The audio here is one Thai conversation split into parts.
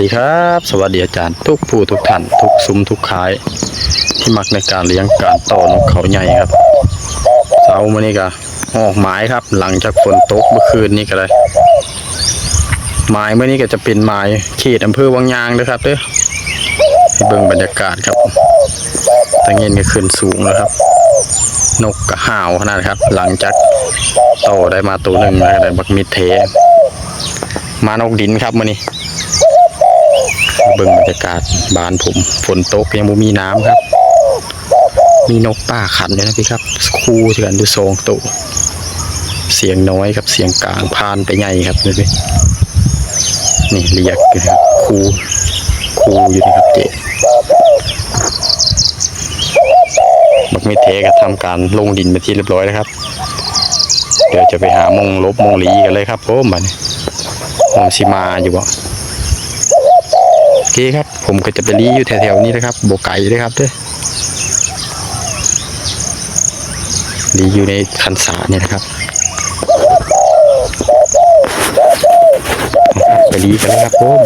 ดีครับ สวัสดีอาจารย์ ทุกผู้ทุกท่านทุกซุ้มทุกขาย ที่มักในการเลี้ยงการต่อนกเขาใหญ่ครับเช้ามื่อนี้ก็ออกหมายครับ หลังจากฝนตกเมื่อคืนนี้ก็เลยหมายเมื่อนี้ก็จะเป็นหมายเขตอำเภอวังยางเด้อครับเด้อเบิ่งบรรยากาศครับตะเงินก็ขึ้นสูงแล้วครับ นกก็ห่าวขนาดครับ หลังจากโตได้มาตัวหนึ่งแล้วก็ได้บักมิดเทมานกดินครับมื่อนี้ เบิ่งบรรยากาศบานผมฝนตกยังบ่มีน้ำครับ มีนกป่าขันอยู่นะพี่ครับคู่เถื่อนดูโซงตัวเสียงน้อยครับเสียงกลางพานไปใหญ่ครับนี่พี่นี่เรียกนะครับคู่คู่อยู่นะครับเจ๊บักไม่เทก็ทำการลงดินไปที่เรียบร้อยแล้วครับ เดี๋ยวจะไปหามงลบมงลีกันเลยครับผมบันี้ผมสิมาอยู่บ่ เคครับ ผมก็จะไปรีอยู่แถวๆนี้นะครับโบไก่ด้วยครับเด้อรีอยู่ในคันสาเนี่ยนะครับไปรีกันนะครับผม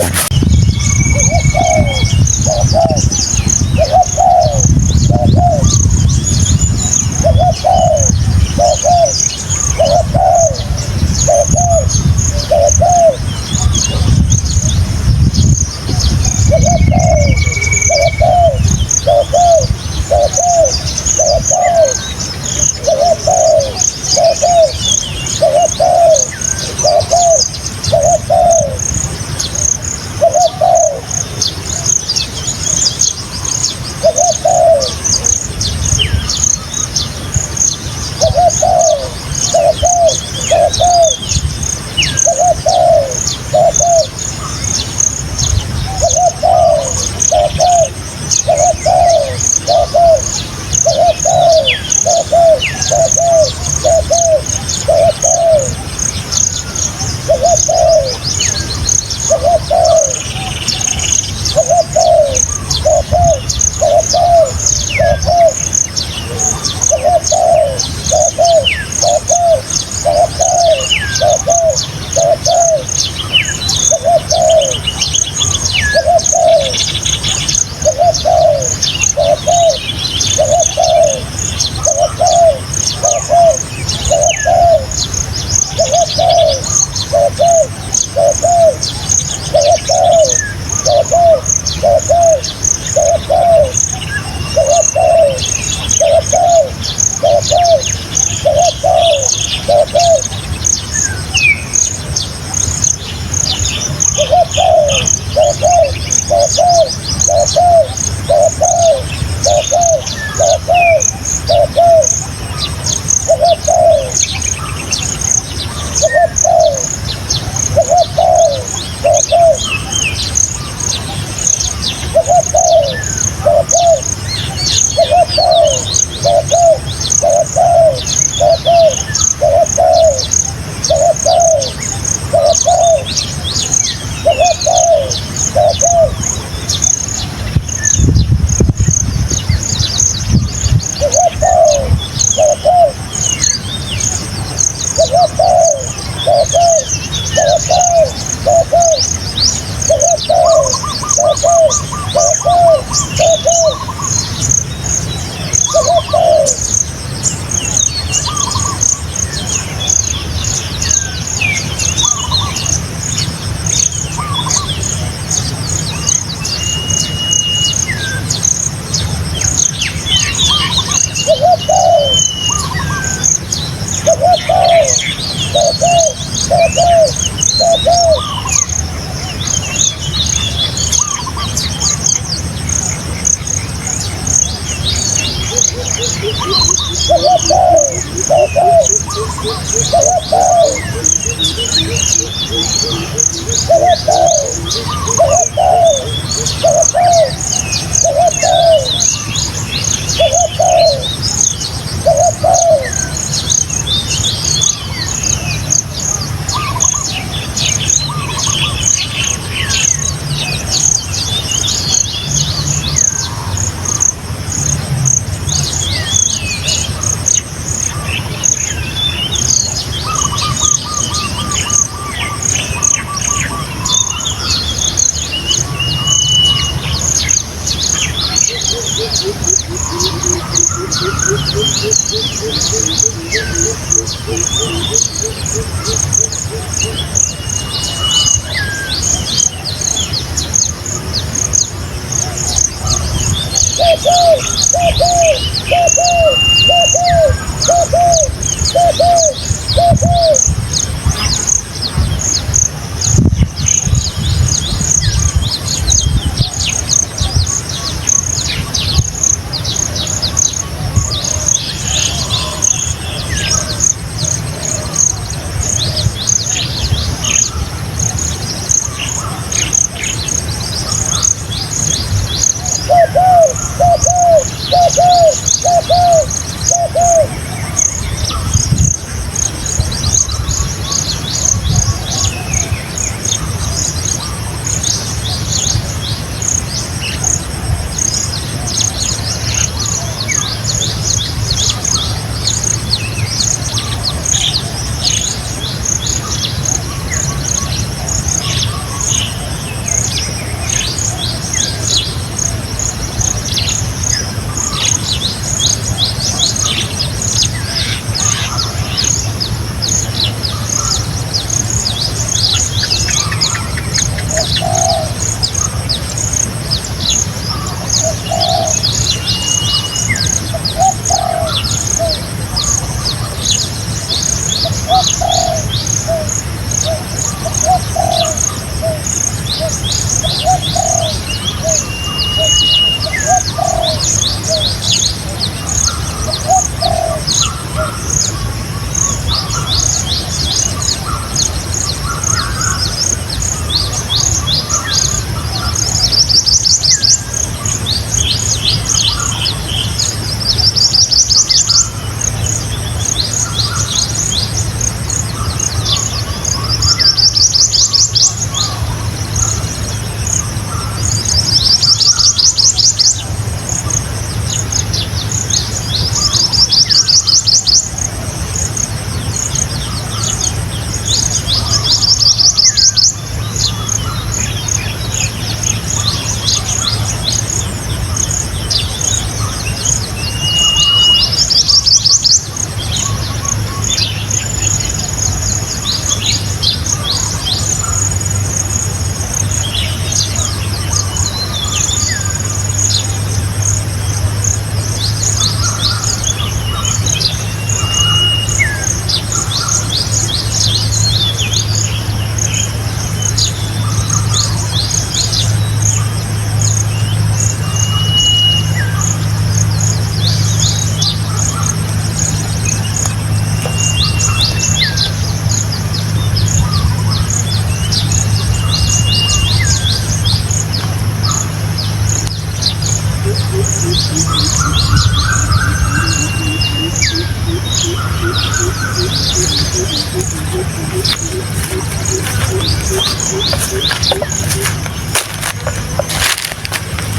Bye.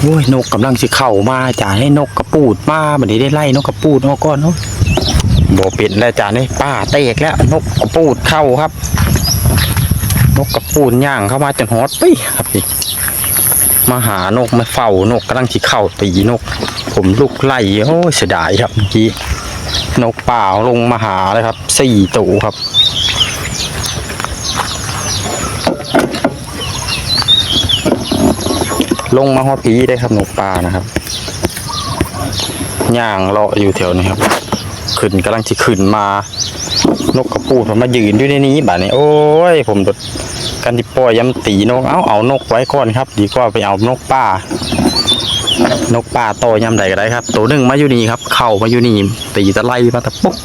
โอ้ยนกกำลังสิเข้ามาจ่าให้นกกระปูดมาบัดนี้ได้ไล่นกกระปูดออกก่อนเนาะบ่เป็นแล้วจ่าเนี่ป้าเตกแล้ว นกกระปูดเข้าครับ นกกระปูดย่างเข้ามาจนฮอดปี้ครับพี่มาหานกมาเฝ้านกกำลังสิเข้าตีนก ผมลุกไล่โอ้ยเสียดายครับเมื่อกี้นกป่าลงมาหาเลยครับสี่ตัวครับ ลงมาฮอดผีได้ครับนกป่านะครับย่างเลาะอยู่แถวนี้ครับ ขึ้นกำลังจะขึ้นมา นกกระปูดมันมายืนอยู่ในนี้บ่านี้โอ้ย ผมดดกันที่ปล่อยยำตีนกเอาเอานกไว้ก่อนครับ ดีกว่าไปเอานกป่านกป่าโตย้ำใดก็ได้ครับ ตัวหนึ่งมาอยู่นี่ครับ เข้ามาอยู่นี่ตีตะไลมาตะปุ๊บ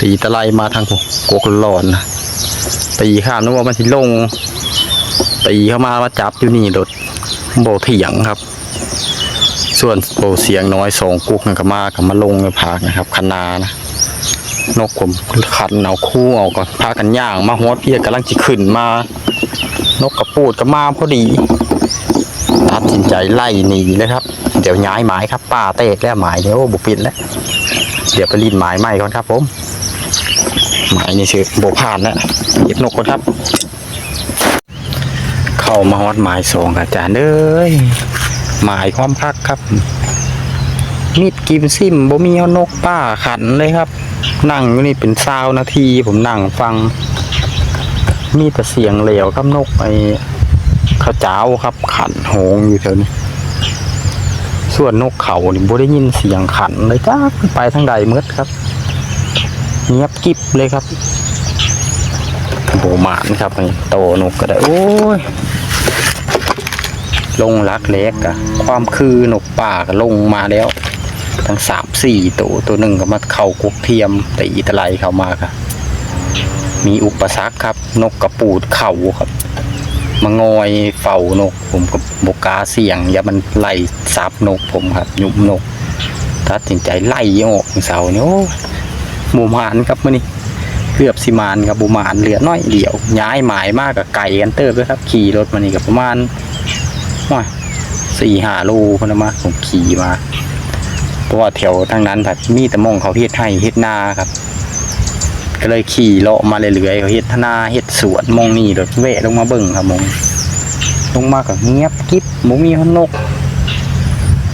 ตีตะไลมาทางโกกหลอนนะตีข้ามนึกว่ามันสิลงตีเข้ามามาจับอยู่นี่รถ โบเถียงครับ ส่วนโบเสียงน้อยสองกุกนั่นก็มากับมาลงในพากนะครับคณานะนกผมขันเอาคู่เอาก่อนพากันย่างมาฮอดเพียกำลังจะขึ้นมา นกกระปูดก็มาพอดีตัดสินใจไล่หนีเลยครับ เดี๋ยวย้ายหมายครับป้าเตกแล้วหมายเดี๋ยวบุปิดแล้ว เดี๋ยวไปรีดหมายใหม่ก่อนครับผม หมายนี่ชื่อโบผ่านแล้วเก็บนกก่อนครับ เข้ามาฮอดหมายสองอาจารย์เอ้ยหมายความพักครับ มีดกิมซิมบ่มีนกป้าขันเลยครับ นั่งอยู่นี่เป็นซาวนาที ผมนั่งฟัง มีแต่เสียงเหลวครับนกไอ้ข้าวเจ้าครับ ขันโหงอยู่แถวนี้ส่วนนกเขานี่บ่ได้ยินเสียงขันเลยจ้าไปทางใดมืดครับ เงียบกิบเลยครับ โบหมานครับไอ้โตนกก็ได้ โอ้ย ลงรักเล็กอะความคือนกป่าก็ลงมาแล้ว ทั้งสามสี่ตัวตัวหนึ่งก็มาเข่ากุกเทียมแต่อีตะไลเข้ามาครับมีอุปสรรคครับ นกกระปูดเข่าครับมางอยเฝ้านก ผมกับบกาเสี่ยงอย่ามันไล่ซับนกผมครับ ยุบนกตัดสินใจไล่ออกเสาเนี่ยโอ้หมู่หมานครับมื่อนี้ เกือบสิมานครับบูมานเหลือน้อยเดียว ย้ายหมายมากกับไก่กันเติบเลยครับ ขี่รถมานี่กับประมาณว่าสี่ห้าโลคนละมาผมขี่มาเพราะว่าแถวทางนั้นแบบมีแต่มองเขาเฮ็ดให้เฮ็ดนาครับ ก็เลยขี่เลาะมาเรื่อยๆเขาเฮ็ดนาเฮ็ดสวนมองนี่รถแวะลงมาเบิ่งครับมองลงมาก็เงียบกิ๊บหมูมีนก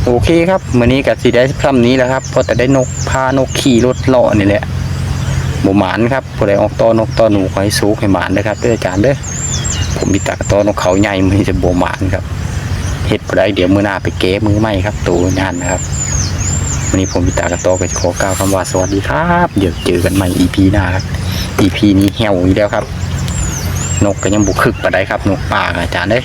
โอเคครับมื้อนี้ก็สิได้ซ้ำนี้แหล้วครับเพราะแต่ได้นกพานกขี่รถเลาะนี่แหละ หมูหมานครับผู้ใดออกต่อนกต่อนหนูขอให้สูงให้หมานเด้อครับเด้ออาจารย์เด้อผมมีตากต่อนกเขาใหญ่มือนจะบ่หมานครับเฮ็ดบ่ไดเดี๋ยวมือหน้าไปเก้มือใหม่ครับตูงานนะครับวันนี้ผมมีตากต่อก็จะขอกล่าวคำว่าสวัสดีครับ เดี๋ยวเจอกันใหม่ EP หน้าครับ EP นี้เหี่ยวอีกแล้วครับ นกก็ยังบุกคึกปานใดครับ นกป่ากับอาจารย์เด้ย